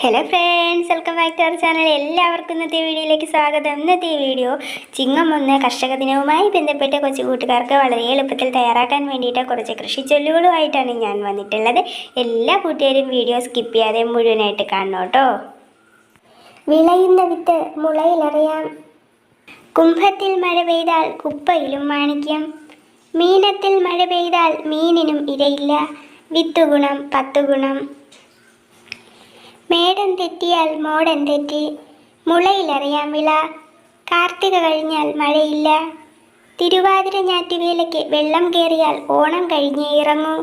Hello friends welcome back to our channel എല്ലാവർക്കും ഇന്നത്തെ വീഡിയോയിലേക്ക് സ്വാഗതം. ഇന്നത്തെ വീഡിയോ ചിങ്ങം ഒന്ന് കർഷക ദിനവുമായി ബന്ധപ്പെട്ട് കൊച്ചു കൂട്ടുകാർക്ക് വളരെ എളുപ്പത്തിൽ തയ്യാറാക്കാൻ വേണ്ടിയിട്ട് കുറച്ച് കൃഷി ചൊല്ലുകളുമായിട്ടാണ് ഞാൻ വന്നിട്ടുള്ളത്. എല്ലാ കൂട്ടുകാരും വീഡിയോ സ്കിപ്പ് ചെയ്യാതെ മുഴുവനായിട്ട് കാണണം കേട്ടോ. വിളയുന്ന വിത്ത് മുളയിലറിയാം. കുംഭത്തിൽ മഴ പെയ്താൽ കുപ്പയിലും മാണിക്യം. മീനത്തിൽ മഴ പെയ്താൽ മീനിനും ഇരയില്ല. വിത്ത് ഗുണം പത്ത് ഗുണം മേടം തെറ്റിയാൽ മോടൻ തെറ്റി. മുളയിലറിയാം വിള. കാർത്തിക കഴിഞ്ഞാൽ മഴയില്ല. തിരുവാതിര ഞാറ്റുവേലയ്ക്ക് വെള്ളം കയറിയാൽ ഓണം കഴിഞ്ഞേ ഇറങ്ങൂ.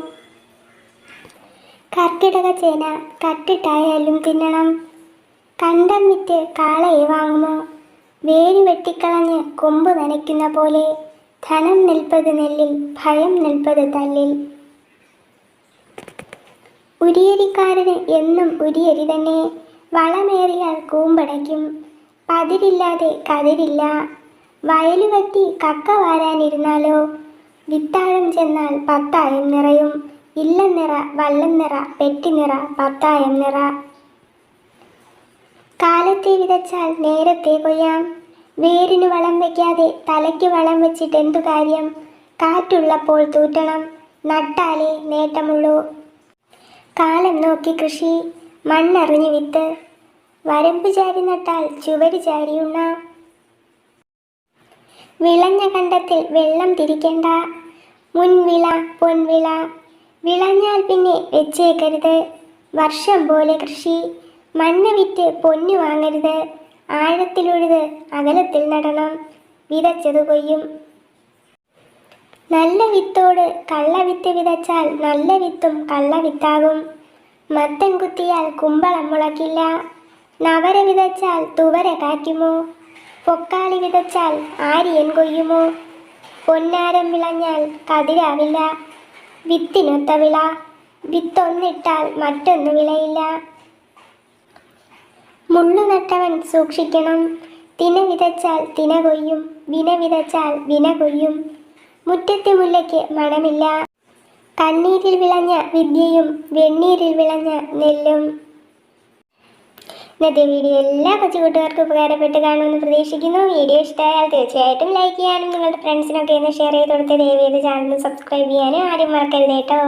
കർക്കിടക ചേന കട്ടിട്ടായാലും തിന്നണം. കണ്ടം വിറ്റ് കാളയെ വാങ്ങുമോ? വേര് വെട്ടിക്കളഞ്ഞ് കൊമ്പ് നനയ്ക്കുന്ന പോലെ ധനം നിൽപ്പത് നെല്ലിൽ ഭയം നിൽപ്പത് തല്ലിൽ. ഉരിയരിക്കാരന് എന്നും ഉരിയരി തന്നെ. വളമേറിയാൽ കൂമ്പടയ്ക്കും. പതിരില്ലാതെ കതിരില്ല. വയലു വറ്റി കക്ക വാരാനിരുന്നാലോ? വിത്താഴം ചെന്നാൽ പത്തായം നിറയും. ഇല്ലം നിറ വള്ളം നിറ പെട്ടി നിറ പത്തായം നിറ. കാലത്തെ വിതച്ചാൽ നേരത്തെ കൊയ്യാം. വേരിന് വളം വയ്ക്കാതെ തലയ്ക്ക് വളം വെച്ചിട്ട് എന്തു കാര്യം? കാറ്റുള്ളപ്പോൾ തൂറ്റണം. നട്ടാലേ നേട്ടമുള്ളൂ. നോക്കി കൃഷി. മണ്ണറിഞ്ഞു വിത്ത്. വരമ്പ് ചാരി നട്ടാൽ ചുവട് ചാരിയുണ്ണ വിളഞ്ഞ കണ്ടത്തിൽ വെള്ളം തിരിക്കണ്ട. മുൻവിള പൊൻവിള. വിളഞ്ഞാൽ പിന്നെ വെച്ചേക്കരുത്. വർഷം പോലെ കൃഷി. മണ്ണ് വിറ്റ് പൊന്നു വാങ്ങരുത്. ആഴത്തിലുഴുത് അകലത്തിൽ നടണം. വിതച്ചത് കൊയ്യും. നല്ല വിത്തോട് കള്ളവിത്ത് വിതച്ചാൽ നല്ല വിത്തും കള്ളവിത്താകും മത്തൻ കുത്തിയാൽ കുമ്പളം മുളക്കില്ല നവര വിതച്ചാൽ തുവര കാറ്റുമോ പൊക്കാളി വിതച്ചാൽ ആര്യൻ കൊയ്യുമോ? പൊന്നാരം വിളഞ്ഞാൽ കതിരാവില്ല വിത്തിനൊത്ത വിള. വിത്തൊന്നിട്ടാൽ മറ്റൊന്നു വിളയില്ല മുള്ളു നട്ടവൻ സൂക്ഷിക്കണം. തിന വിതച്ചാൽ തിന കൊയ്യും. വിന വിതച്ചാൽ വിന കൊയ്യും. മുറ്റത്തെ മുല്ലയ്ക്ക് മണമില്ല. കണ്ണീരിൽ വിളഞ്ഞ വിദ്യയും വെണ്ണീരിൽ വിളഞ്ഞ നെല്ലും. ഇന്നത്തെ വീഡിയോ എല്ലാ കൊച്ചുകൂട്ടുകാർക്കും ഉപകാരപ്പെട്ട് കാണുമെന്ന് പ്രതീക്ഷിക്കുന്നു. വീഡിയോ ഇഷ്ടമായാൽ തീർച്ചയായിട്ടും ലൈക്ക് ചെയ്യാനും നിങ്ങളുടെ ഫ്രണ്ട്സിനൊക്കെ ഒന്ന് ഷെയർ ചെയ്ത് കൊടുത്ത് ദയവ് ചെയ്ത് ചാനൽ സബ്സ്ക്രൈബ് ചെയ്യാനും ആരും മറക്കരുത് കേട്ടോ.